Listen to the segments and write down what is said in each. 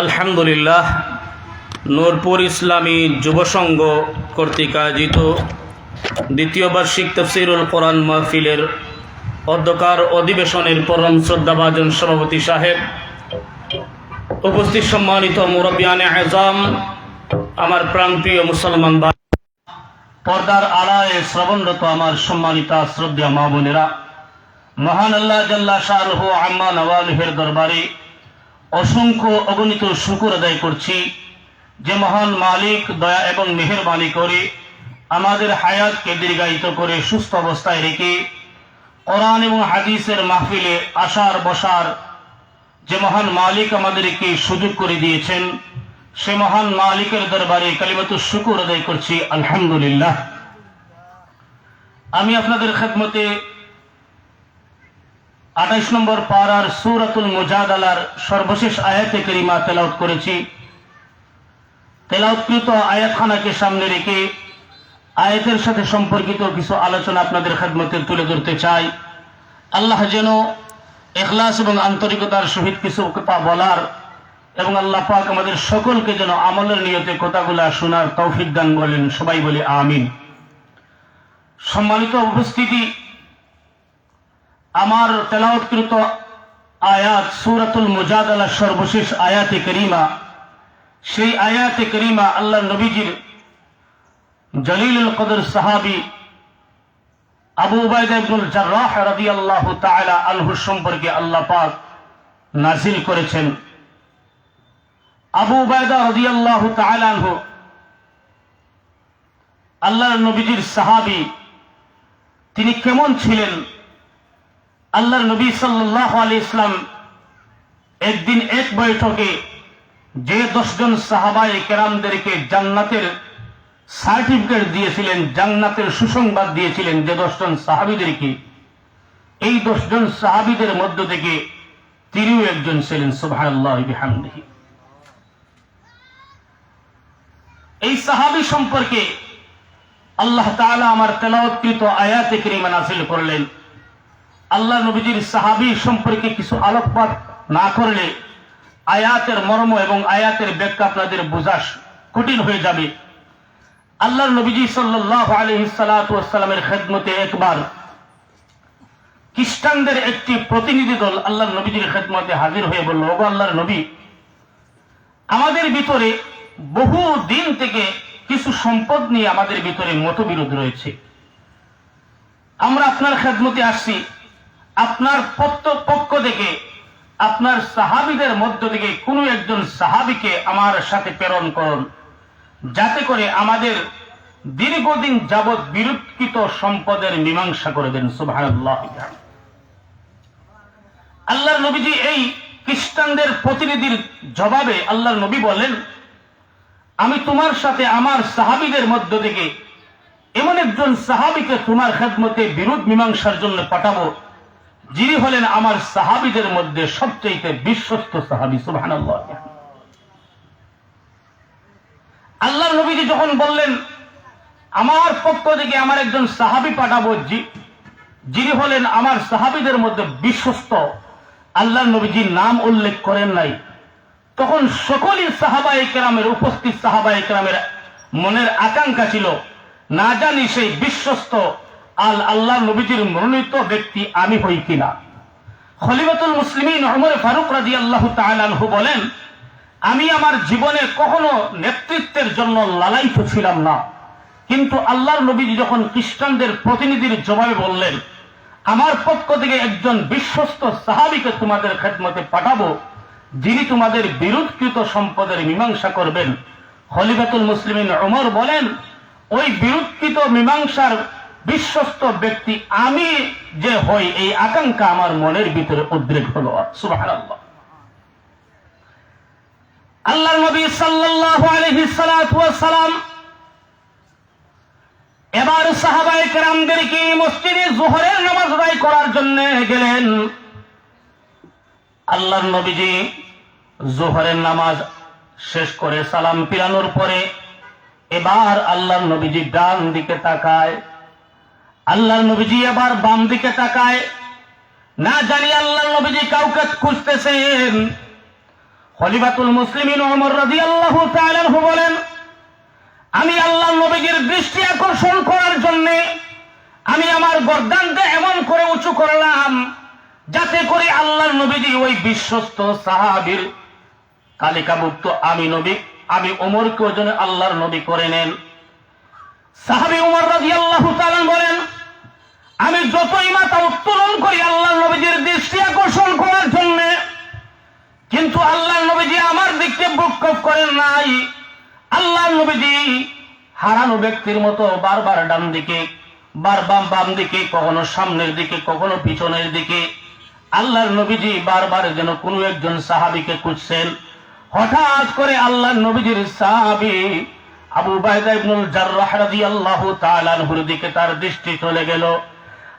আলহামদুলিল্লাহ, নূরপুর ইসলামী যুব সংঘ কর্তৃক আয়োজিত দ্বিতীয় বার্ষিক তফসিরুল কোরআন মাহফিলের অধ্যকার অধিবেশনের পরম শ্রদ্ধাভাজন সভাপতি সাহেব, উপস্থিত সম্মানিত মুরব্বিয়ানে আজম, আমার প্রাণপ্রিয় মুসলমান পর্দার আড়ায় শ্রবণরত আমার সম্মানিতা শ্রদ্ধা মা বোনেরা মহান আল্লাহ জাল্লা শাহরুহ আম্মা নওয়ালিহের দরবারে অসংখ্য অগণিত শুকুর আদায় করছি যে মহান মালিক, দয়া এবং মেহেরবানি করে আমাদের হায়াতকে দীর্ঘায়িত করে সুস্থ অবস্থায় রেখে কোরআন এবং হাদিসের মাহফিলে আসার বসার যে মহান মালিক আমাদেরকে সুযোগ করে দিয়েছেন, সে মহান মালিকের দরবারে কালিমাত শুকুর আদায় করছি, আলহামদুলিল্লাহ। আমি আপনাদের খেদমতে আঠাইশ নম্বর পাড়ার সুরাতুল মুজাদালার সর্বশেষ আয়াতে করিমা তেলাউত করেছি। তেলাউৎকৃত আয়াতখানাকে সামনে রেখে আয়াতের সাথে সম্পর্কিত কিছু আলোচনা আপনাদের খেদমতে তুলে ধরতে চাই। আল্লাহ যেন এখলাস এবং আন্তরিকতার সহিত কিছু কথা বলার এবং আল্লাহ পাক আমাদের সকলকে যেন আমলের নিয়তে কথাগুলা শোনার তৌফিক দান বলেন সবাই বলে আমিন। সম্মানিত উপস্থিতি আমার তেলাওয়াতকৃত আয়াত সুরাতুল মুজাদালা সর্বশেষ আয়াতে করিমা। সেই আয়াতে করিমা আল্লাহ নবীজির জলিলুল কদর সাহাবি আবু উবাইদা ইবনুল জাররাহ রাদিয়াল্লাহু তাআলা আনহু সম্পর্কে আল্লাহ পাক নাজিল করেছেন। আবু উবাইদা রাদিয়াল্লাহু তাআলা আনহু আল্লাহর নবীজির সাহাবি, তিনি কেমন ছিলেন? আল্লাহর নবী সাল্লাহ আলী ইসলাম একদিন এক বৈঠকে যে দশজন সাহাবাই কেরামদেরকে জান্নাতের সার্টিফিকেট দিয়েছিলেন, জান্নাতের সুসংবাদ দিয়েছিলেন যে দশজন সাহাবিদেরকে, এই দশজন সাহাবিদের মধ্য থেকে তিনিও একজন ছিলেন, সুবহানাল্লাহ এই সাহাবি সম্পর্কে আল্লাহ তাআলা আমার তেলাওয়াতকৃত আয়াতে করিমা নাযিল করলেন। আল্লাহ নবীজির সাহাবি সম্পর্কে কিছু আলোকপাত না করলে আয়াতের মর্ম এবং আয়াতের ব্যাখ্যা আপনাদের বোঝা কঠিন হয়ে যাবে। আল্লাহ নবীজি সাল্লাহ খেদমতে একবার খ্রিস্টানদের একটি প্রতিনিধি দল আল্লাহ নবীজির খেদমতে হাজির হয়ে বলল, ওগো আল্লাহর নবী, আমাদের ভিতরে বহু দিন থেকে কিছু সম্পদ নিয়ে আমাদের ভিতরে মতবিরোধ রয়েছে। আমরা আপনার খেদমতে আসছি আপনার পক্ষ থেকে, আপনার সাহাবিদের মধ্য থেকে কোনো একজন সাহাবিকে আমার সাথে প্রেরণ করুন। যাতে করে আমাদের দীর্ঘদিন যাবৎ বিরুৎকৃত সম্পদের মীমাংসা করে দেন সুবাহ আল্লাহর নবীজি এই খ্রিস্টানদের প্রতিনিধির জবাবে আল্লাহর নবী বলেন আমি তোমার সাথে আমার সাহাবিদের মধ্য থেকে এমন একজন সাহাবিকে তোমার খেদমতে বিরোধ মীমাংসার জন্য পাঠাবো যিনি হলেন আমার সাহাবিদের মধ্যে সবচেয়ে বিশ্বস্ত সাহাবি সুবাহ আল্লাহ নবীজি যখন বললেন, আমার পক্ষ থেকে আমার একজন সাহাবি পাঠাবো যিনি হলেন আমার সাহাবিদের মধ্যে বিশ্বস্ত আল্লাহ নবীজির নাম উল্লেখ করেন নাই। তখন সকলই সাহাবা একরামের উপস্থিত সাহাবা একরামের মনের আকাঙ্ক্ষা ছিল, না জানি সেই বিশ্বস্ত আল আল্লাহ নবীজির মনোনীত ব্যক্তি আমি হই কিনা? খলিফাতুল মুসলিমিন ফারুক রাজি আল্লাহ তালহু বলেন, আমি আমার জীবনে কখনো নেতৃত্বের জন্য লালায়িত ছিলাম না। কিন্তু আল্লাহর নবীজি যখন খ্রিস্টানদের প্রতিনিধির জবাবে বললেন, আমার পক্ষ থেকে একজন বিশ্বস্ত সাহাবিকে তোমাদের খেদমতে পাঠাবো, যিনি তোমাদের বিরোধকৃত সম্পদের মীমাংসা করবেন। খলিফাতুল মুসলিমিন ওমর বলেন, ওই বিরোধকৃত মীমাংসার বিশ্বস্ত ব্যক্তি আমি যে হই, এই আকাঙ্ক্ষা আমার মনের ভিতরে উদ্রেক হলো। আল্লাহ নবী সালাম এবার সাহাবায়ে কেরামদেরকে মসজিদে জোহরের নামাজ আদায় করার জন্য গেলেন। আল্লাহর নবীজি জোহরের নামাজ শেষ করে সালাম পিরানোর পরে এবার আল্লাহর নবীজি ডান দিকে তাকায়। আল্লাহর নবীজি আবার বাম দিকে তাকায়। না জানি আল্লাহ নবীজি কাউকে খুঁজতেছেন। রাদিয়াল্লাহু তাআলা আনহু বলেন, আমি আল্লাহ নবীজির দৃষ্টি আকর্ষণ করার জন্য আমি আমার গর্দানটা এমন করে উঁচু করলাম যাতে করে আল্লাহ নবীজি ওই বিশ্বস্ত সাহাবীর তালিকাভুক্ত আমি নবী, আমি ওমরকে ওজনে আল্লাহর নবী করে নেন। সাহাবী উমর রাদিয়াল্লাহু তাআলা বলেন আমি যতই মাথা উত্তোলন করি, আল্লাহ নবীজির দৃষ্টি আকর্ষণ করার জন্য, কিন্তু আল্লাহ নবীজি আমার দিককে ভ্রুক্ষেপ করেন নাই। আল্লাহ নবীজি হারানো ব্যক্তির মতো বারবার ডান দিকে, বারবার বাম দিকে, কখনো সামনের দিকে, কখনো পিছনের দিকে। আল্লাহর নবীজি বারবার যেন কোনো একজন সাহাবিকে খুঁজছেন। হঠাৎ করে আল্লাহর নবীজির সাহাবী আবু বাইদা ইবনুল জাররাহ রাদিয়াল্লাহু তাআলা আনহুর দিকে তার দৃষ্টি চলে গেল।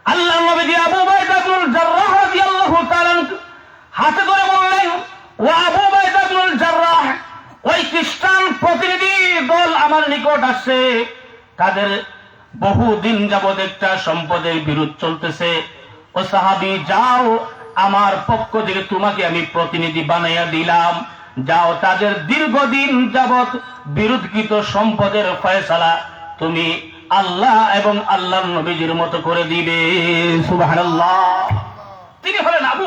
আল্লাহর নবীজি আবু বাইদা ইবনুল জাররাহ রাদিয়াল্লাহু তাআলা হাতে ধরে বললেন, ও আবু বাইদা ইবনুল জাররাহ, ওই খ্রিস্টান প্রতিনিধি দল আমার নিকট আসছে। তাদের বহু দিন যাবৎ একটা সম্পদের বিরোধ চলতেছে। ও সাহাবি, যাও, আমার পক্ষ থেকে তোমাকে আমি প্রতিনিধি বানাইয়া দিলাম। যাও, তাদের দীর্ঘদিন যাবৎ বিরোধকৃত সম্পদের ফয়সালা তুমি আল্লাহ এবং আল্লাহর নবীজির মতো করে দিবে। তিনি হলেন আবু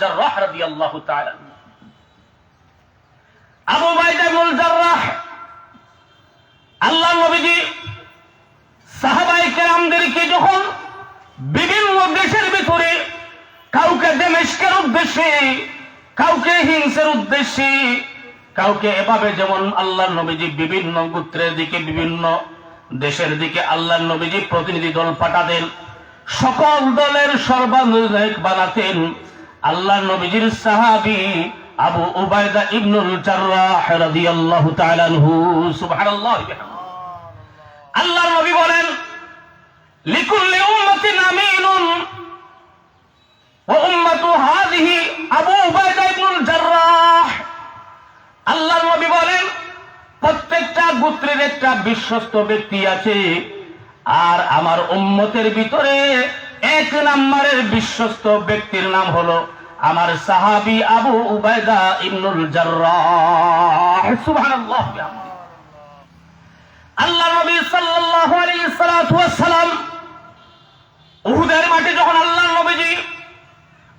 জাররাহ রাদিয়াল্লাহু তাআলা আবু জাররাহ আল্লাহ নবীজি সাহাবাই কেরামদেরকে যখন বিভিন্ন দেশের ভিতরে কাউকে দেমেশকের উদ্দেশ্যে, কাউকে হিংসের উদ্দেশ্যে, কাউকে এভাবে যেমন আল্লাহ নবীজি বিভিন্ন গোত্রের দিকে বিভিন্ন দেশের দিকে আল্লাহ নবীজি প্রতিনিধি দল পাঠাতেন, সকল দলের সর্বাধিক বানাতেন। আল্লাহ নবীজির সাহাবি আবু উবায়দা ইবনুল জাররাহ রাদিয়াল্লাহু তাআলা আনহু, সুবহানাল্লাহ। আল্লাহ নবী বলেন, লিকুল্লি উম্মাতিন আমিনুন ওয়া উম্মাতু হাযিহি আবু উবায়দা ইবনুল জাররাহ। আল্লাহ নবী বলেন প্রত্যেকটা গোত্রের একটা বিশ্বস্ত ব্যক্তি আছে। আর আমার উম্মতের ভিতরে এক নম্বরের বিশ্বস্ত ব্যক্তির নাম হলো আমার সাহাবী আবু উবায়দা ইবনুল আল্লাহ নবী সাল্লাল্লাহু উহুদের মাঠে যখন আল্লাহ নবীজি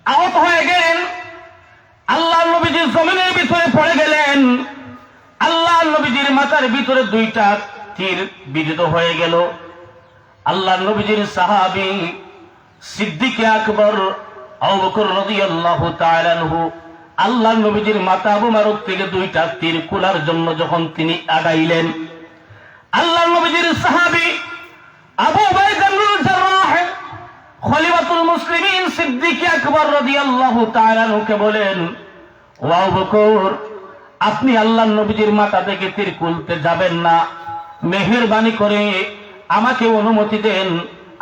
আহত হয়ে গেলেন আল্লাহ নবীজি জমিনের ভিতরে পড়ে গেলেন আল্লাহ নবীজির মাথার ভিতরে দুইটা তীর বিদিত হয়ে গেল। আল্লাহ নবীজির সাহাবি সিদ্দিক আকবর আল্লাহ নবীজির মাথা মুবারক থেকে দুইটা তীর কুলার জন্য যখন তিনি আগাইলেন। আল্লাহ নবীজির সাহাবী আবু খলিফাতুল মুসলিমিন সিদ্দিক আকবর রাদিয়াল্লাহু তাআলা বলেন, ও আবু বকর আপনি আল্লাহ নবীজির মাথা থেকে তীর কুলতে যাবেন না। মেহেরবানি করে আমাকে অনুমতি দেন,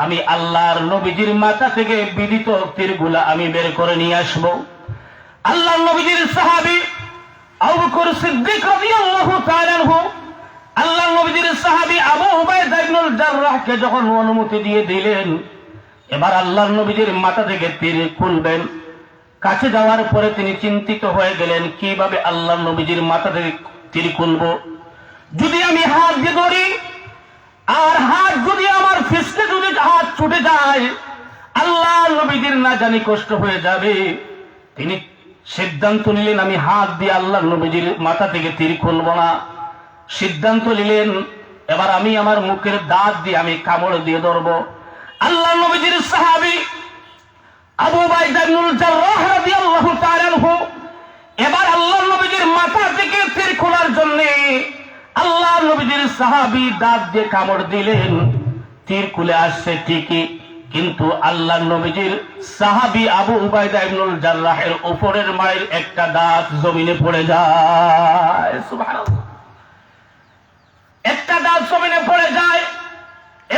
আমি আল্লাহর নবীজির মাথা থেকে বিদিত তীরগুলা আমি বের করে নিয়ে আসব। আল্লাহ নবীজির সাহাবী আল্লাহ নবীজির সাহাবী যখন অনুমতি দিয়ে দিলেন, এবার আল্লাহর নবীজির মাথা থেকে তীর খুলবেন। কাছে যাওয়ার পরে তিনি চিন্তিত হয়ে গেলেন, কীভাবে আল্লাহ নবীজির মাথা থেকে তীর খুলব? যদি আমি হাত দিয়ে ধরি, আর হাত যদি আমার ফিসকে যদি হাত ছুটে যায়, আল্লাহ নবীজির না জানি কষ্ট হয়ে যাবে। তিনি সিদ্ধান্ত নিলেন, আমি হাত দিয়ে আল্লাহ নবীজির মাথা থেকে তীর খুলব না। সিদ্ধান্ত নিলেন, এবার আমি আমার মুখের দাঁত দিয়ে আমি কামড় দিয়ে ধরবো। আল্লাহ নবীজির সাহাবী আবু বাইদা ইবনুল জাররাহ রাদিয়াল্লাহু তাআলা এবার আল্লাহ নবীজির মাথা থেকে তীর খোলার জন্য নবীজির দাঁত দিয়ে কামড় দিলেন। তীর খুলে আসছে ঠিকই, কিন্তু আল্লাহ নবীজির আবু উবাইদা ইবনুল জাররাহের উপরের মায়ের একটা দাঁত জমিনে পড়ে যায়। একটা দাঁত জমিনে পড়ে যায়,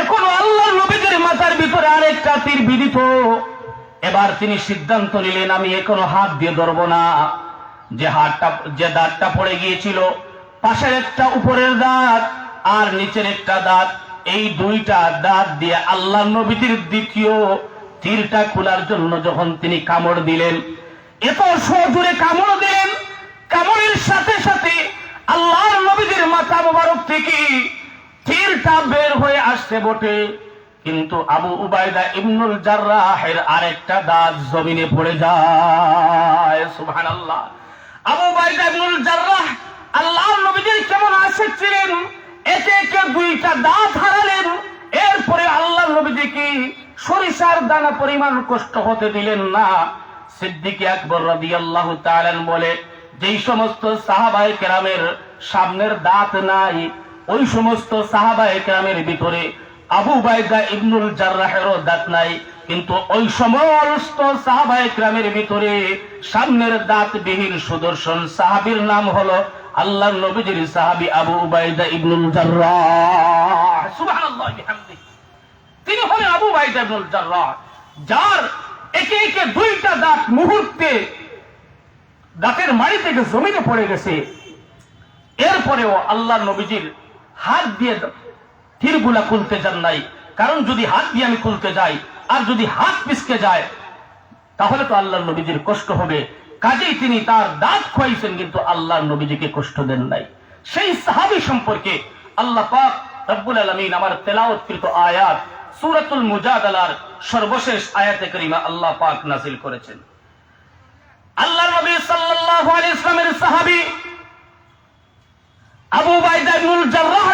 এখনও আল্লাহ নবীদের মাথার ভিতরে আরেকটা তীর বিদিত। এবার তিনি সিদ্ধান্ত নিলেন, আমি এখনও হাত দিয়ে ধরবো না। যে হাতটা, যে দাঁতটা পড়ে গিয়েছিল, পাশের একটা উপরের দাঁত আর নিচের একটা দাঁত, এই দুইটা দাঁত দিয়ে আল্লাহ নবীদের দ্বিতীয় তীরটা খোলার জন্য যখন তিনি কামড় দিলেন, এত সজুরে কামড় দিলেন, কামড়ের সাথে সাথে আল্লাহর নবীদের মাথা মোবারক থেকে তীরটা বের হয়ে আসছে বটে। কিন্তু আবু উবায়দা ইবনুল জার্রাহের আরেকটা দাঁত জমিনে পড়ে যায়। সুবহানাল্লাহ। আবু উবায়দা ইবনুল জার্রাহ আল্লাহর নবীদের কেমন আশেক ছিলেন? একে একে দুইটা দাঁত হারালেন। এরপরে আল্লাহর নবীজিকে সরিষার দানা পরিমাণ কষ্ট হতে দিলেন না? সিদ্দিক আকবর রাদিয়াল্লাহু তাআলা বলে, যেই সমস্ত সাহাবায়ে কেরামের সামনের দাঁত নাই, ওই সমস্ত সাহাবায়ে কেরামের ভিতরে আবু বাইদা ইবনুল জার্রাহেরও দাঁত নাই, কিন্তু ওই সমস্ত সাহাবায়ে কেরামের ভিতরে সামনের দাঁত বিহীন সুদর্শন সাহাবীর নাম হলো আল্লাহ নবীজির সাহাবী আবু উবাইদা ইবনুল জার্রাহ। তিনি হলেন আবু বাইদা ইবনুল জার্রাহ, যার একে একে দুইটা দাঁত মুহূর্তে দাঁতের মাড়ি থেকে জমিনে পড়ে গেছে। এরপরেও আল্লাহ নবীজির হাত দিয়ে তীরগুলা খুলতে যান নাই। কারণ যদি হাত দিয়ে আমি খুলতে যাই, আর যদি হাত পিসকে যায়, তাহলে তো আল্লাহ নবীজির কষ্ট হবে। কাজেই তিনি তার দাঁত খোয়াইছেন, কিন্তু আল্লাহ নবীজিকে কষ্ট দেন নাই। সেই সাহাবী সম্পর্কে আল্লাহ পাক রব্বুল আলমিন আমার তেলাওয়াতকৃত আয়াত, সূরাতুল মুজাদালার সর্বশেষ আয়াতে করিমা আল্লাহ পাক নাজিল করেছেন। আল্লাহ নবী সাল্লাল্লাহু আলাইহি ইসলামের সাহাবী আবু বাইদা ইবনুল জাররাহ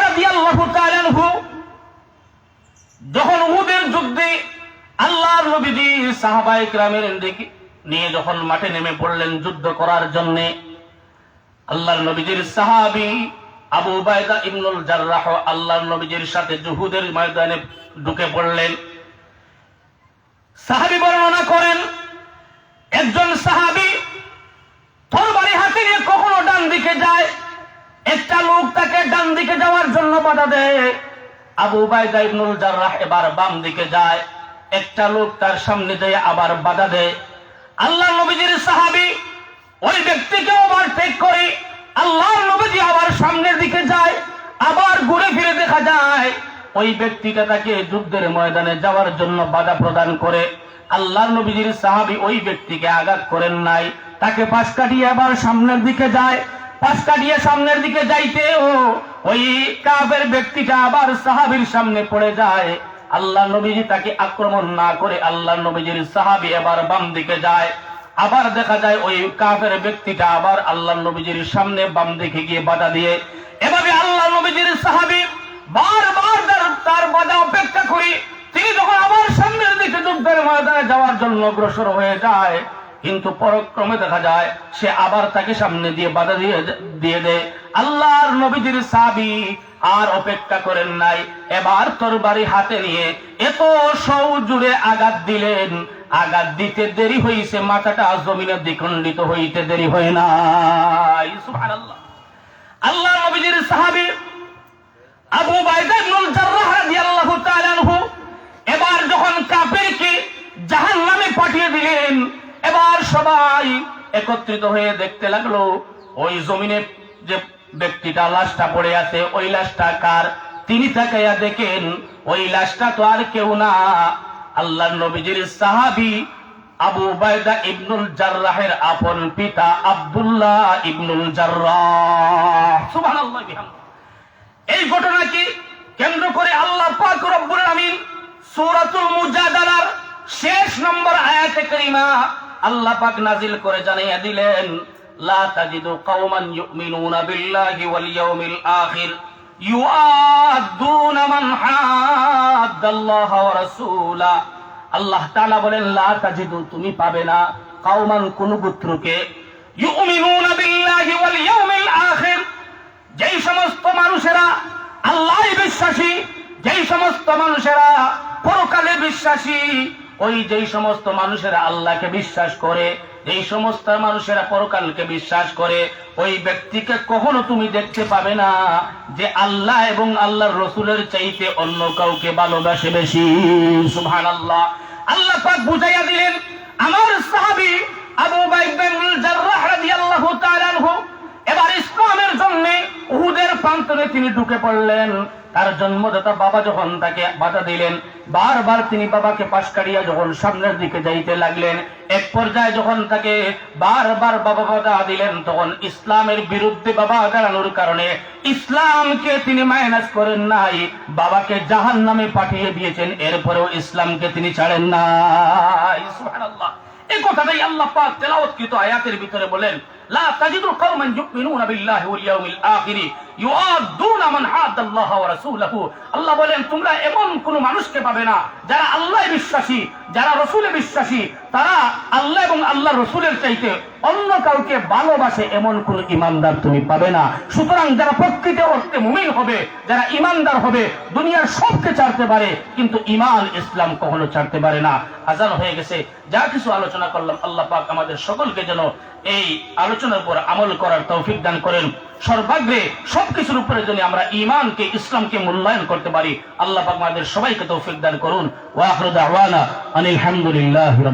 যখন উহুদের যুদ্ধে আল্লাহর নবীজি নিয়ে যখন মাঠে নেমে পড়লেন যুদ্ধ করার আল্লাহর নবীজির সাহাবী আবু বাইদা ইবনুল জাররাহ আল্লাহর নবীজির সাথে জুহুদের ময়দানে ঢুকে পড়লেন। সাহাবি বর্ণনা করেন, একজন সাহাবী তরবারি হাতে নিয়ে কখনো ডান দিকে যায় একটা লোক তাকে ডান দিকে যাওয়ার জন্য বাধা দেয়। আবু বাইদা ইবনুল জাররাহ এবার বাম দিকে যায়। একটা লোক তার সামনে যায় আবার বাধা দেয়। আল্লাহ নবীজির সাহাবি ওই ব্যক্তিকে ওভারটেক করে আল্লাহ নবীজি আবার সামনের দিকে যায়, আবার ঘুরে ফিরে দেখা যায়। ওই ব্যক্তিটা তাকে যুদ্ধের ময়দানে যাওয়ার জন্য বাধা প্রদান করে। আল্লাহ নবীজির সাহাবি ওই ব্যক্তিকে আঘাত করেন নাই। তাকে পাশ কাটিয়ে আবার সামনের দিকে যায়। কাটিয়ে সামনের দিকে যাইতে ও ওই কাবের ব্যক্তিটা আবার সাহাবীর সামনে পড়ে যায়। আল্লাহ নবীজি তাকে আক্রমণ না করে আল্লাহ নবীজির সাহাবী এবার বাম দিকে যায়। আবার দেখা যায় ওই কাফের ব্যক্তিটা আবার আল্লাহ নবীজির সামনে বাম দিকে গিয়ে বাধা দিয়ে এভাবে আল্লাহ নবীজির সাহাবী বারবার তার বাধা অপেক্ষা করি। তিনি যখন আবার সামনের দিকে যুদ্ধের ময়দানে যাওয়ার জন্য অগ্রসর হয়ে যায় কিন্তু পরক্রমে দেখা যায়, সে আবার তাকে সামনে দিয়ে বাধা দিয়ে দিয়ে দেয়। আল্লাহর নবীজির সাবি আর অপেক্ষা করেন নাই। এবার তোর বাড়ি হাতে নিয়ে এত সৌ জুড়ে আঘাত দিলেন, আঘাত দিতে দেরি হইছে, মাথাটা জমিনে দ্বিখণ্ডিত হইতে দেরি হয় সুবহানাল্লাহ। আল্লাহ নবীজির সাহাবী আবু বাইদা ইবনুল জাররাহ রাদিয়াল্লাহু তাআলা আনহু এবার যখন জাহান্নামে পাঠিয়ে দিলেন এবার সবাই একত্রিত হয়ে দেখতে লাগল, ওই জমিনে যে ব্যক্তিটা লাশটা পড়ে আছে, ওই লাশটা কার? তিনি তাকাইয়া দেখেন, ওই লাশটা তো আর কেউ না। আল্লাহ নবীজির সাহাবী আবু বায়দা ইবনুল জাররাহের আপন পিতা আব্দুল্লাহ ইবনুল জাররাহ। এই ঘটনাকে কেন্দ্র করে আল্লাহ পাক রব্বুল আমিন সূরাতুল মুজাদালার শেষ নম্বর আয়াতে কারিমা আল্লাহ পাক নাজিল করে জানিয়ে দিলেন, লা তাজিদু কওমান ইউমিনুনা বিল্লাহি ওয়াল ইয়াউমিল আখির, ইউআদ্দুনা মান হাদ্দাল্লাহ ওয়া রাসূলা। আল্লাহ তাআলা বলেন, লা তাজিদু, তুমি পাবে না কওমান কোন গোত্রকে। ইউমিনুনা বিল্লাহি ওয়াল ইয়াউমিল আখির, যেই সমস্ত মানুষেরা আল্লাহ বিশ্বাসী, যেই সমস্ত মানুষেরা পরকালে বিশ্বাসী ওই যেই সমস্ত মানুষেরা আল্লাহকে বিশ্বাস করে, যেই সমস্ত মানুষেরা পরকালকে বিশ্বাস করে, ওই ব্যক্তিকে কখনো তুমি দেখতে পাবে না যে আল্লাহ এবং আল্লাহর রসুলের চাইতে অন্য কাউকে ভালোবাসে বেশি। সুবহান আল্লাহ আল্লাহ পাক বুঝাইয়া দিলেন, আমার সাহাবী আবু রাদিয়াল্লাহু তাআলা এবার ইসলামের জন্য উহুদের প্রান্তরে তিনি ঢুকে পড়লেন। তার জন্মদাতা বাবা যখন তাকে বাধা দিলেন, বারবার তিনি বাবাকে পাশ কাটিয়া যখন সামনের দিকে যাইতে লাগলেন, এক পর্যায়ে যখন তাকে বারবার বাবা বাধা দিলেন, তখন ইসলামের বিরুদ্ধে বাবা দাঁড়ানোর কারণে ইসলামকে তিনি মাইনাস করেন নাই, বাবাকে জাহান নামে পাঠিয়ে দিয়েছেন, এরপরেও ইসলামকে তিনি ছাড়েন সুবহানাল্লাহ। এই কথাটাই আল্লাহ পাক তেলাওয়াতকৃত আয়াতের ভিতরে বলেন, লা তাজিদু কওমান ইউমিনুনা বিল্লাহি ওয়াল ইয়াউমিল আল্লাহ বলেন, তোমরা এমন কোন মানুষকে পাবে না যারা আল্লাহে বিশ্বাসী, যারা রসুলে বিশ্বাসী। তারা আল্লাহ এবং আল্লাহ রসুলের চাইতে অন্য কাউকে ভালোবাসে এমন কোন ইমানদার তুমি পাবে না। সুতরাং যারা প্রকৃত অর্থে মুমিন হবে, যারা ইমানদার হবে, দুনিয়ার সবকে ছাড়তে পারে, কিন্তু ইমান ইসলাম কখনো ছাড়তে পারে না। আজান হয়ে গেছে, যা কিছু আলোচনা করলাম, আল্লাহ পাক আমাদের সকলকে যেন এই আলোচনার উপর আমল করার তৌফিক দান করেন। সর্বাগ্রে সবকিছুর উপরে যদি আমরা ইমানকে ইসলামকে মূল্যায়ন করতে পারি, আল্লাহ আমাদের সবাইকে তৌফিক দান করুন। ওয়াহরুদ আনিল হামদুলিল্লাহি